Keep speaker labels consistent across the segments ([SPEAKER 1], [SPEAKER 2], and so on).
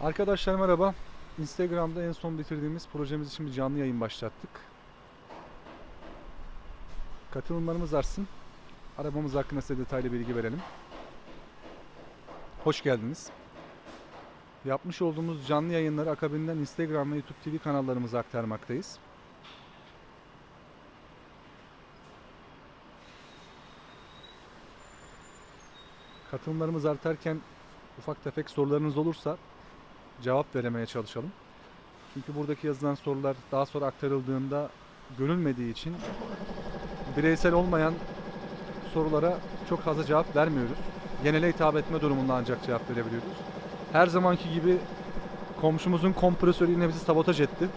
[SPEAKER 1] Arkadaşlar merhaba. Instagram'da en son bitirdiğimiz projemiz için bir canlı yayın başlattık. Katılımlarımız artsın. Arabamız hakkında size detaylı bilgi verelim. Hoş geldiniz. Yapmış olduğumuz canlı yayınları akabinden Instagram ve YouTube TV kanallarımıza aktarmaktayız. Katılımlarımız artarken ufak tefek sorularınız olursa cevap veremeye çalışalım. Çünkü buradaki yazılan sorular daha sonra aktarıldığında görülmediği için bireysel olmayan sorulara çok fazla cevap vermiyoruz. Genele hitap etme durumunda ancak cevap verebiliyoruz. Her zamanki gibi komşumuzun kompresörü yine bizi sabotaj etti.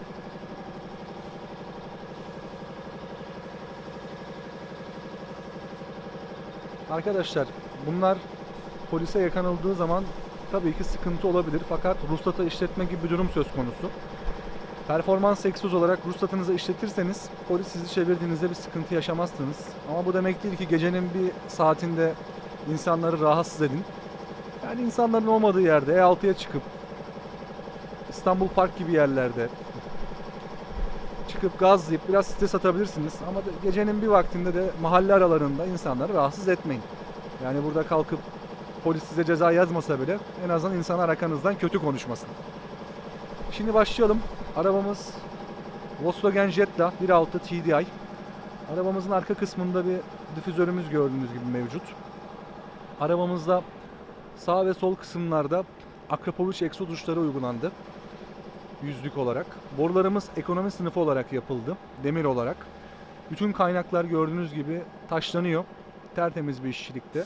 [SPEAKER 1] Arkadaşlar bunlar polise yakalanıldığı zaman tabii ki sıkıntı olabilir. Fakat ruhsata işletme gibi bir durum söz konusu. Performans egzoz olarak ruhsatınızı işletirseniz polis sizi çevirdiğinizde bir sıkıntı yaşamazsınız. Ama bu demek değil ki gecenin bir saatinde insanları rahatsız edin. Yani insanların olmadığı yerde E6'ya çıkıp İstanbul Park gibi yerlerde çıkıp gazlayıp biraz stres atabilirsiniz. Ama gecenin bir vaktinde de mahalle aralarında insanları rahatsız etmeyin. Yani burada kalkıp polis size ceza yazmasa bile en azından insanlar arkanızdan kötü konuşmasın. Şimdi başlayalım. Arabamız Volkswagen Jetta 1.6 TDI. Arabamızın arka kısmında bir difüzörümüz gördüğünüz gibi mevcut. Arabamızda sağ ve sol kısımlarda Akrapovic egzoz uçları uygulandı. Yüzlük olarak. Borularımız ekonomi sınıfı olarak yapıldı. Demir olarak. Bütün kaynaklar gördüğünüz gibi taşlanıyor. Tertemiz bir işçilikte.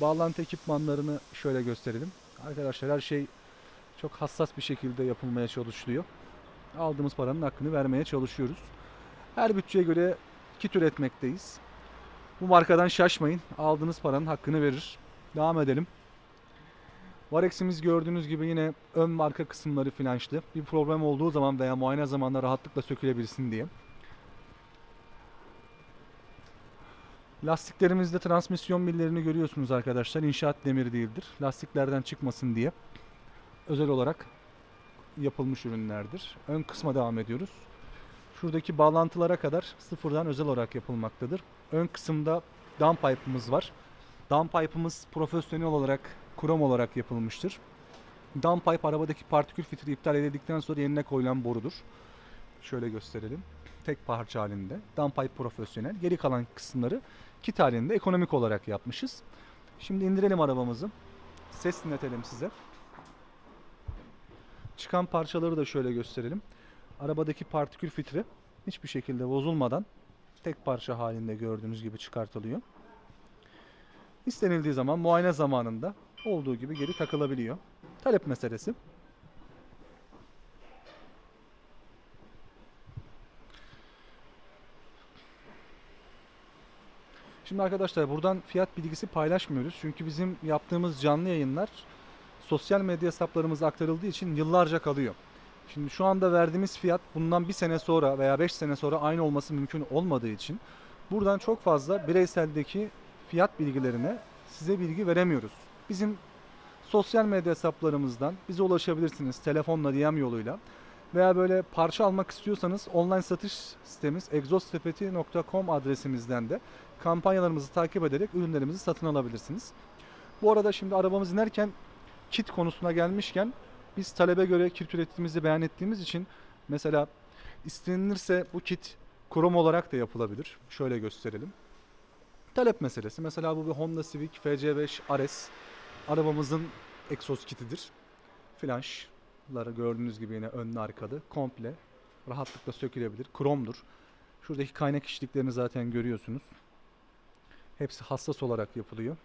[SPEAKER 1] Bağlantı ekipmanlarını şöyle gösterelim. Arkadaşlar her şey çok hassas bir şekilde yapılmaya çalışılıyor. Aldığımız paranın hakkını vermeye çalışıyoruz. Her bütçeye göre kit üretmekteyiz. Bu markadan şaşmayın. Aldığınız paranın hakkını verir. Devam edelim. Varex'imiz gördüğünüz gibi yine ön marka kısımları flanşlı. Bir problem olduğu zaman veya muayene zamanında rahatlıkla sökülebilsin diye. Lastiklerimizde transmisyon millerini görüyorsunuz arkadaşlar. İnşaat demiri değildir. Lastiklerden çıkmasın diye özel olarak yapılmış ürünlerdir. Ön kısma devam ediyoruz. Şuradaki bağlantılara kadar sıfırdan özel olarak yapılmaktadır. Ön kısımda downpipe'ımız var. Downpipe'ımız profesyonel olarak krom olarak yapılmıştır. Downpipe arabadaki partikül filtre iptal edildikten sonra yerine koyulan borudur. Şöyle gösterelim. Tek parça halinde. Downpipe profesyonel. Geri kalan kısımları kit halinde ekonomik olarak yapmışız. Şimdi indirelim arabamızı. Ses dinletelim size. Çıkan parçaları da şöyle gösterelim. Arabadaki partikül filtre hiçbir şekilde bozulmadan tek parça halinde gördüğünüz gibi çıkartılıyor. İstenildiği zaman muayene zamanında olduğu gibi geri takılabiliyor. Talep meselesi. Şimdi arkadaşlar buradan fiyat bilgisi paylaşmıyoruz. Çünkü bizim yaptığımız canlı yayınlar sosyal medya hesaplarımıza aktarıldığı için yıllarca kalıyor. Şimdi şu anda verdiğimiz fiyat bundan bir sene sonra veya 5 sene sonra aynı olması mümkün olmadığı için buradan çok fazla bireyseldeki fiyat bilgilerine size bilgi veremiyoruz. Bizim sosyal medya hesaplarımızdan bize ulaşabilirsiniz telefonla DM yoluyla veya böyle parça almak istiyorsanız online satış sitemiz egzozsepeti.com adresimizden de kampanyalarımızı takip ederek ürünlerimizi satın alabilirsiniz. Bu arada şimdi arabamız inerken kit konusuna gelmişken biz talebe göre kit ürettiğimizi beyan ettiğimiz için mesela istenilirse bu kit krom olarak da yapılabilir. Şöyle gösterelim. Talep meselesi. Mesela bu bir Honda Civic FC5 RS arabamızın egzoz kitidir. Flanşları gördüğünüz gibi yine önlü arkalı komple rahatlıkla sökülebilir. Kromdur. Şuradaki kaynak işliklerini zaten görüyorsunuz. Hepsi hassas olarak yapılıyor.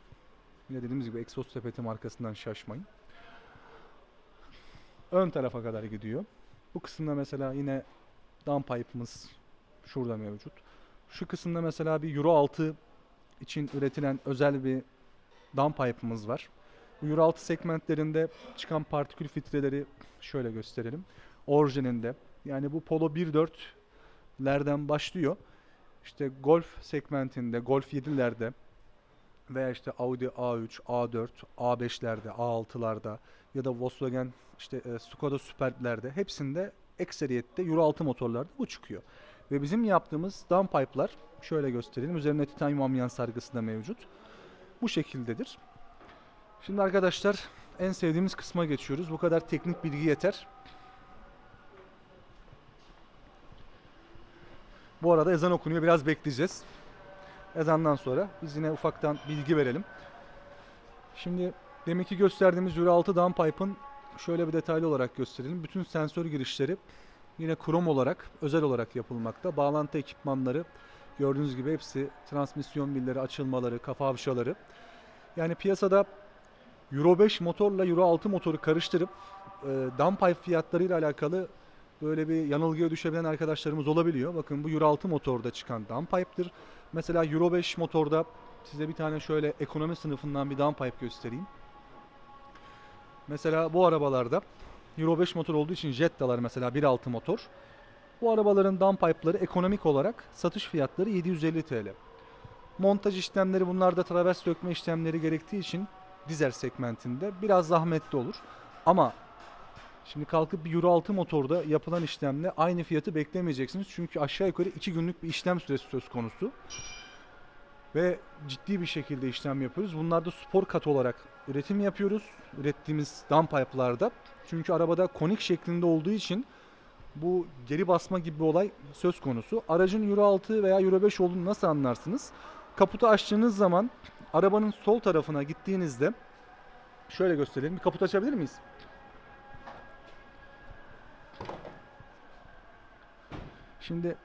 [SPEAKER 1] Yine dediğimiz gibi egzoz sepeti markasından şaşmayın. Ön tarafa kadar gidiyor. Bu kısımda mesela yine downpipe'ımız şurada mevcut. Şu kısımda mesela bir Euro 6 için üretilen özel bir downpipe'ımız var. Bu Euro 6 segmentlerinde çıkan partikül filtreleri şöyle gösterelim. Orijininde yani bu Polo 1.4'lerden başlıyor. İşte Golf segmentinde, Golf 7'lerde veya işte Audi A3, A4, A5'lerde, A6'larda ya da Volkswagen işte e, Skoda Superb'lerde hepsinde ekseriyette Euro 6 motorlarda bu çıkıyor. Ve bizim yaptığımız downpipe'lar şöyle gösterelim. Üzerinde titanyum amyan sargısı da mevcut. Bu şekildedir. Şimdi arkadaşlar en sevdiğimiz kısma geçiyoruz. Bu kadar teknik bilgi yeter. Bu arada ezan okunuyor. Biraz bekleyeceğiz. Ezandan sonra biz yine ufaktan bilgi verelim. Şimdi deminki gösterdiğimiz Euro 6 downpipe'ın şöyle bir detaylı olarak gösterelim. Bütün sensör girişleri yine krom olarak, özel olarak yapılmakta. Bağlantı ekipmanları gördüğünüz gibi hepsi transmisyon billeri, açılmaları, kafa hafşaları. Yani piyasada Euro 5 motorla Euro 6 motoru karıştırıp e, downpipe fiyatlarıyla alakalı böyle bir yanılgıya düşebilen arkadaşlarımız olabiliyor. Bakın bu Euro 6 motorda çıkan downpipe'dır. Mesela Euro 5 motorda size bir tane şöyle ekonomi sınıfından bir downpipe göstereyim. Mesela bu arabalarda Euro 5 motor olduğu için Jetta'lar mesela 1.6 motor. Bu arabaların downpipe'ları ekonomik olarak satış fiyatları 750 TL. Montaj işlemleri bunlarda travers sökme işlemleri gerektiği için dizel segmentinde biraz zahmetli olur. Ama şimdi kalkıp bir Euro 6 motorda yapılan işlemle aynı fiyatı beklemeyeceksiniz. Çünkü aşağı yukarı 2 günlük bir işlem süresi söz konusu. Ve ciddi bir şekilde işlem yapıyoruz. Bunlarda spor kat olarak üretim yapıyoruz. Ürettiğimiz downpipe'larda. Çünkü arabada konik şeklinde olduğu için bu geri basma gibi bir olay söz konusu. Aracın Euro 6 veya Euro 5 olduğunu nasıl anlarsınız? Kaputu açtığınız zaman arabanın sol tarafına gittiğinizde şöyle gösterelim. Bir kaput açabilir miyiz? Şimdi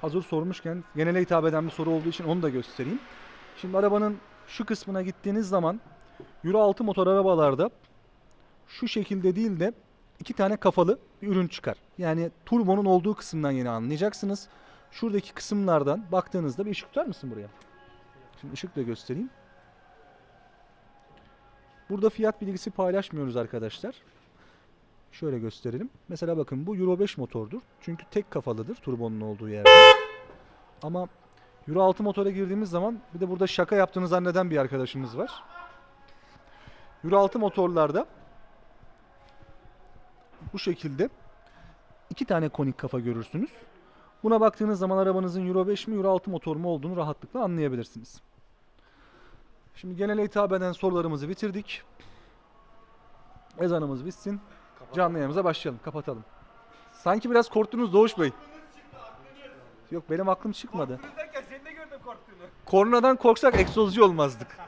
[SPEAKER 1] hazır sormuşken genele hitap eden bir soru olduğu için onu da göstereyim. Şimdi arabanın şu kısmına gittiğiniz zaman Euro 6 motor arabalarda şu şekilde değil de iki tane kafalı bir ürün çıkar. Yani turbonun olduğu kısımdan yine anlayacaksınız. Şuradaki kısımlardan baktığınızda bir ışık tutar mısın buraya? Şimdi ışık da göstereyim. Burada fiyat bilgisi paylaşmıyoruz arkadaşlar. Şöyle gösterelim. Mesela bakın bu Euro 5 motordur. Çünkü tek kafalıdır turbonun olduğu yerde. Ama Euro 6 motora girdiğimiz zaman bir de burada şaka yaptığını zanneden bir arkadaşımız var. Euro 6 motorlarda bu şekilde iki tane konik kafa görürsünüz. Buna baktığınız zaman arabanızın Euro 5 mi Euro 6 motor mu olduğunu rahatlıkla anlayabilirsiniz. Şimdi genele hitap eden sorularımızı bitirdik. Ezanımız bitsin. Canlı yayınımıza başlayalım. Kapatalım. Sanki biraz korktunuz Doğuş Bey. Yok benim aklım çıkmadı.
[SPEAKER 2] Seni de gördüm korktuğunu.
[SPEAKER 1] Kornadan korksak egzozcu olmazdık.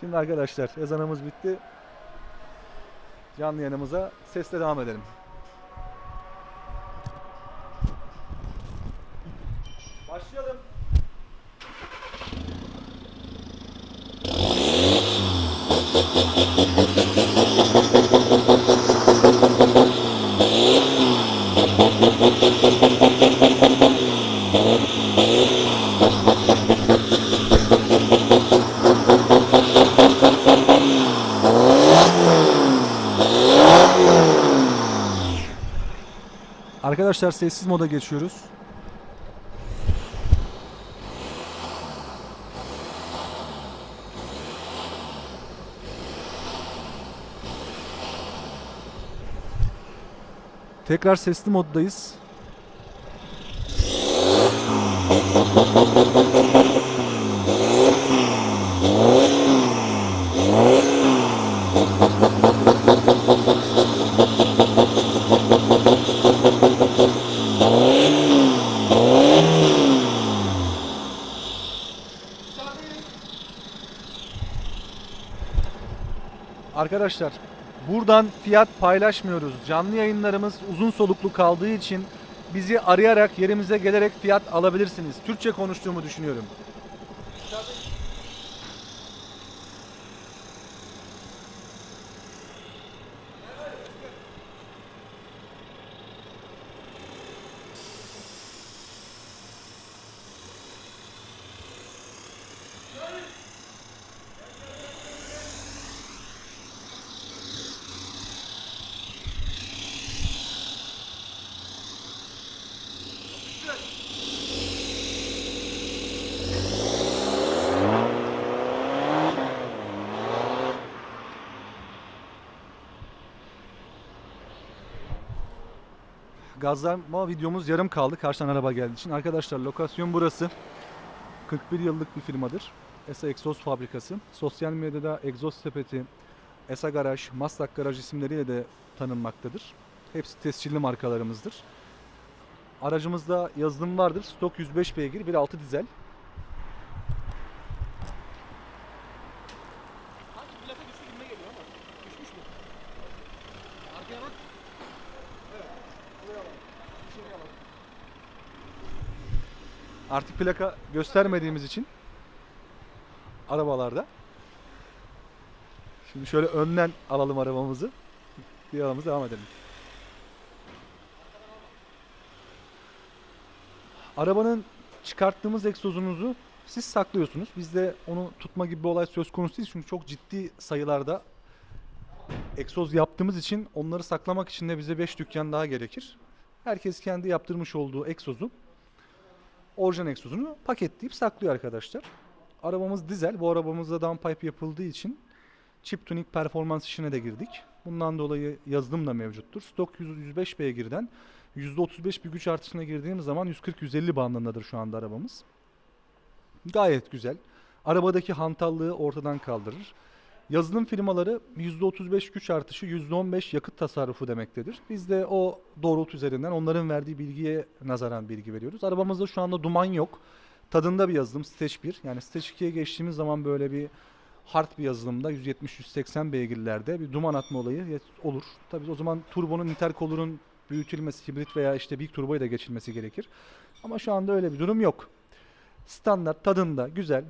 [SPEAKER 1] Şimdi arkadaşlar ezanımız bitti. Canlı yayınımıza sesle devam edelim. Başlayalım. Arkadaşlar sessiz moda geçiyoruz. Tekrar sesli moddayız. Arkadaşlar buradan fiyat paylaşmıyoruz. Canlı yayınlarımız uzun soluklu kaldığı için bizi arayarak yerimize gelerek fiyat alabilirsiniz. Türkçe konuştuğumu düşünüyorum. Gazlama videomuz yarım kaldı karşıdan araba geldiği için. Arkadaşlar lokasyon burası. 41 yıllık bir firmadır. ESA Egzoz Fabrikası. Sosyal medyada Egzoz Sepeti, ESA Garaj, Maslak Garaj isimleriyle de tanınmaktadır. Hepsi tescilli markalarımızdır. Aracımızda yazılım vardır. Stok 105 beygir, 1.6 dizel. Artık plaka göstermediğimiz için arabalarda. Şimdi şöyle önden alalım arabamızı. Bir aramız devam edelim. Arabanın çıkarttığımız egzozunuzu siz saklıyorsunuz. Bizde onu tutma gibi bir olay söz konusu değil. Çünkü çok ciddi sayılarda egzoz yaptığımız için onları saklamak için de bize 5 dükkan daha gerekir. Herkes kendi yaptırmış olduğu egzozu orijinal egzozunu paketleyip saklıyor arkadaşlar. Arabamız dizel. Bu arabamızda downpipe yapıldığı için chip tuning performans işine de girdik. Bundan dolayı yazılım da mevcuttur. Stok 100 105 beygirden %35 bir güç artışına girdiğimiz zaman 140-150 bandındadır şu anda arabamız. Gayet güzel. Arabadaki hantallığı ortadan kaldırır. Yazılım firmaları %35 güç artışı, %15 yakıt tasarrufu demektedir. Biz de o doğrultu üzerinden onların verdiği bilgiye nazaran bilgi veriyoruz. Arabamızda şu anda duman yok. Tadında bir yazılım Stage 1. Yani Stage 2'ye geçtiğimiz zaman böyle bir hard bir yazılımda 170-180 beygirlerde bir duman atma olayı olur. Tabii o zaman turbonun intercooler'ın büyütülmesi, hibrit veya işte büyük turboya da geçilmesi gerekir. Ama şu anda öyle bir durum yok. Standart tadında güzel.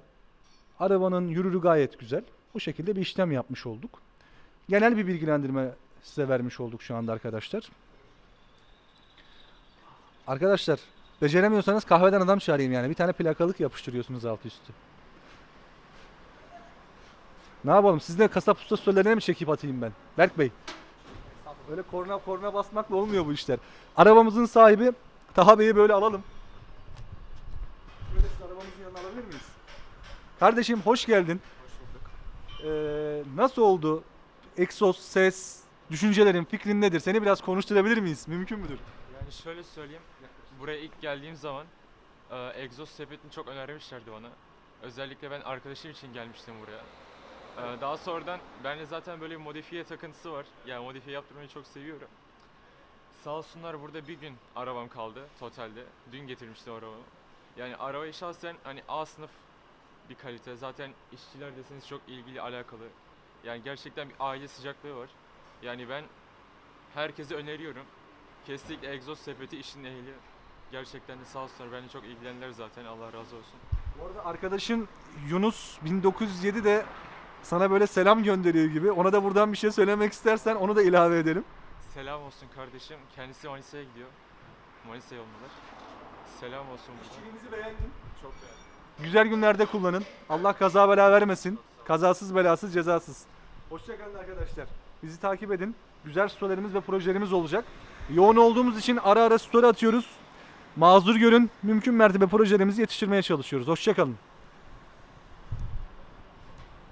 [SPEAKER 1] Arabanın yürürü gayet güzel. Bu şekilde bir işlem yapmış olduk. Genel bir bilgilendirme size vermiş olduk şu anda arkadaşlar. Arkadaşlar beceremiyorsanız kahveden adam çağırayım yani. Bir tane plakalık yapıştırıyorsunuz alt üstü. Ne yapalım? Siz de kasap usta söylerine mi çekip atayım ben? Berk Bey. Öyle korna korna basmakla olmuyor bu işler. Arabamızın sahibi Taha Bey'i böyle alalım. Şöyle siz arabamızın yanına alabilir miyiz? Kardeşim hoş geldin. Ee, nasıl oldu? Egzoz, ses, düşüncelerin, fikrin nedir? Seni biraz konuşturabilir miyiz? Mümkün müdür?
[SPEAKER 3] Yani şöyle söyleyeyim. Buraya ilk geldiğim zaman e, egzoz sepetini çok önermişlerdi bana. Özellikle ben arkadaşım için gelmiştim buraya. E, daha sonradan bende zaten böyle bir modifiye takıntısı var. Yani modifiye yaptırmayı çok seviyorum. Sağ olsunlar burada bir gün arabam kaldı totalde. Dün getirmiştim arabamı. Yani arabayı şahsen hani A sınıf bir kalite. Zaten işçiler deseniz çok ilgili alakalı. Yani gerçekten bir aile sıcaklığı var. Yani ben herkese öneriyorum. Kesinlikle egzoz sepeti işin ehli. Gerçekten de sağ olsunlar. Benimle çok ilgilendiler zaten. Allah razı olsun.
[SPEAKER 1] Bu arada arkadaşın Yunus 1907'de sana böyle selam gönderiyor gibi. Ona da buradan bir şey söylemek istersen onu da ilave edelim.
[SPEAKER 3] Selam olsun kardeşim. Kendisi Manisa'ya gidiyor. Manisa yolundalar. Selam olsun buradan.
[SPEAKER 1] İşçiliğimizi beğendim.
[SPEAKER 3] Çok beğendim.
[SPEAKER 1] Güzel günlerde kullanın. Allah kaza bela vermesin. Kazasız belasız cezasız. Hoşçakalın arkadaşlar. Bizi takip edin. Güzel storylerimiz ve projelerimiz olacak. Yoğun olduğumuz için ara ara story atıyoruz. Mazur görün. Mümkün mertebe projelerimizi yetiştirmeye çalışıyoruz. Hoşçakalın.